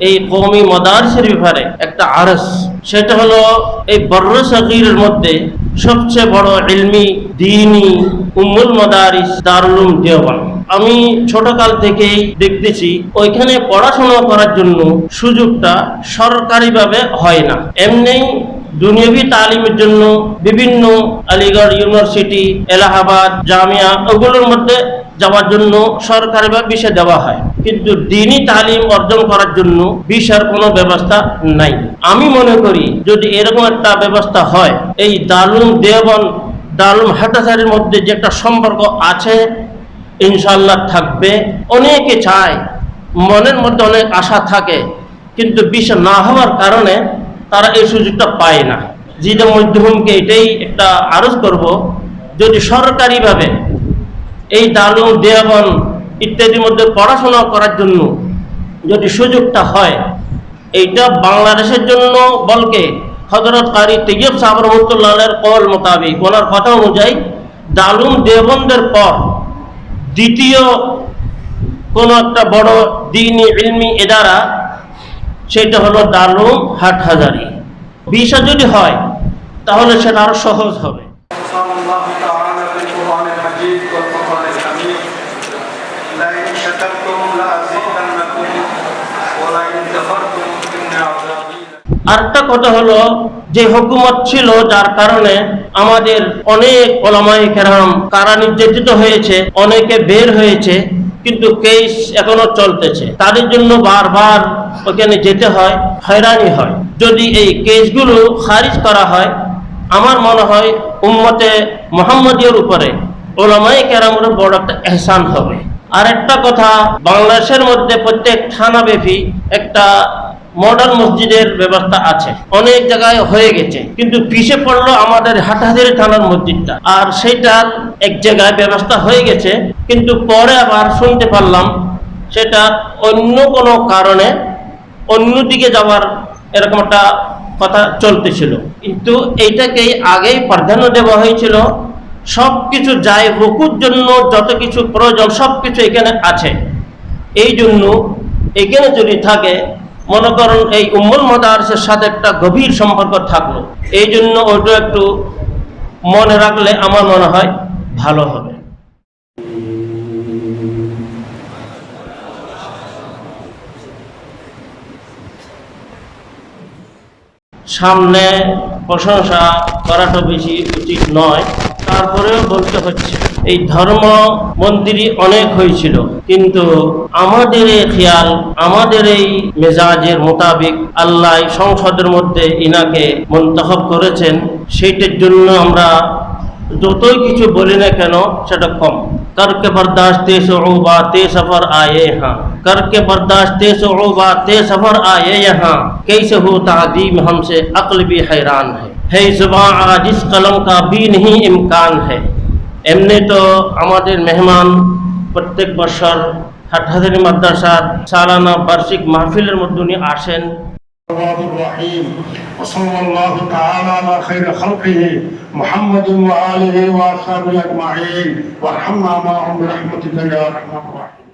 এই কৌমি মদারসের ব্যাপারে একটা আরস। সেটা হলো এই বর্র মধ্যে সবচেয়ে বড় ইলমি, দিনী, উম্মুল মাদারিস দারুলুম দেওয়ান আমি ছোটকাল থেকেই দেখতেছি, ওইখানে পড়াশোনা করার জন্য সুযোগটা সরকারিভাবে হয় না। এমনি দুনিয়াবি তালিমের জন্য বিভিন্ন আলিগড় ইউনিভার্সিটি, এলাহাবাদ, জামিয়া, ওগুলোর মধ্যে যাওয়ার জন্য সরকারি বা বিষয় দেওয়া হয়। কিন্তু দিনই তালিম অর্জন করার জন্য বিষয়ের কোনো ব্যবস্থা নাই। আমি মনে করি যদি এরকম একটা ব্যবস্থা হয়, এই দারুম দেওবন দারুম হাটাচারির মধ্যে যে একটা সম্পর্ক আছে ইনশাল্লাহ থাকবে। অনেকে চায়, মনের মধ্যে অনেক আশা থাকে, কিন্তু বিষয় না হওয়ার কারণে তারা এই সুযোগটা পায় না। জিদা মধ্যমকে এটাই একটা আরজ করব, যদি সরকারিভাবে এই দালুম দেয়াবন ইত্যাদির মধ্যে পড়াশোনা করার জন্য যদি সুযোগটা হয়, এইটা বাংলাদেশের জন্য বলকে হজরত কারি তৈয়ব সাহর রহমতুল্লাহের কল মোতাবিক, ওনার কথা অনুযায়ী দালুম দেবন্দের পর দ্বিতীয় কোনো একটা বড় দিন ইলমি এদারা, সেটা হলো দালুম হাটহাজারি। বিষয় যদি হয়, তাহলে সেটা আরও সহজ হবে। আরেকটা কথা হলো, যে হুকুমত ছিল যার কারণে আমাদের অনেক ওলামাই কেরাম কারা নির্যাতিত হয়েছে, অনেকে বের হয়েছে, কিন্তু কেস এখনও চলতেছে। তাদের জন্য বারবার ওখানে যেতে হয়, হয়রানি হয়। যদি এই কেসগুলো খারিজ করা হয়, আমার মনে হয় উম্মতে মোহাম্মদীয় উপরে ওলামাই কেরামের বড় একটা এহসান হবে। আর একটা কথা, বাংলাদেশের মধ্যে প্রত্যেক থানা ব্যাপী একটা মডার্ন মসজিদের ব্যবস্থা আছে। অনেক জায়গায় হয়ে গেছে, কিন্তু পিছিয়ে পড়ল আমাদের হাটাহাজারি থানার মসজিদটা। আর সেটার এক জায়গায় ব্যবস্থা হয়ে গেছে, কিন্তু পরে আবার শুনতে পারলাম সেটা অন্য কোনো কারণে অন্যদিকে যাওয়ার এরকম একটা কথা চলতেছিল। কিন্তু এইটাকেই আগেই প্রাধান্য দেওয়া হয়েছিল সব কিছু যায় রুকুর জন্য, যত কিছু প্রয়োজন সব কিছু এখানে আছে। এই জন্য এখানে যদি থাকে, মনে করুন এই উম্মুল মদারসের সাথে একটা গভীর সম্পর্ক থাকল। এই জন্য ওটা একটু মনে রাখলে আমার মনে হয় ভালো হবে। সামনে প্রশংসা করাটা বেশি উচিত নয়। তারপরেও বলতে হচ্ছে, এই ধর্ম মন্দিরই অনেক হয়েছিল, কিন্তু আমাদের এই খেয়াল, আমাদের এই মেজাজের মোতাবিক আল্লাহ সংসদের মধ্যে ইনাকে মন্তহব করেছেন, সেইটার জন্য আমরা যতই কিছু বলি না কেন, সেটা কম। करके बर्दाश्त ते सऊबा ते सफर आए यहाँ करके बर्दाश्त ते सऊबा ते सफर आए यहाँ कैसे हो तादीम हमसे अक्ल भी हैरान है है जुबा आजिस कलम का भी नहीं इम्कान है এমনি তো আমাদের মেহমান প্রত্যেক বছর হাটহাজারি মাদ্রাসার সালানা বার্ষিক মাহফিলের মধ্যে উনি আসেন الرحمن الرحيم. وصلى الله تعالى على خير خلقه محمد وآله وأصحابه أجمعين. وارحمنا معهم برحمتك يا أرحم الراحمين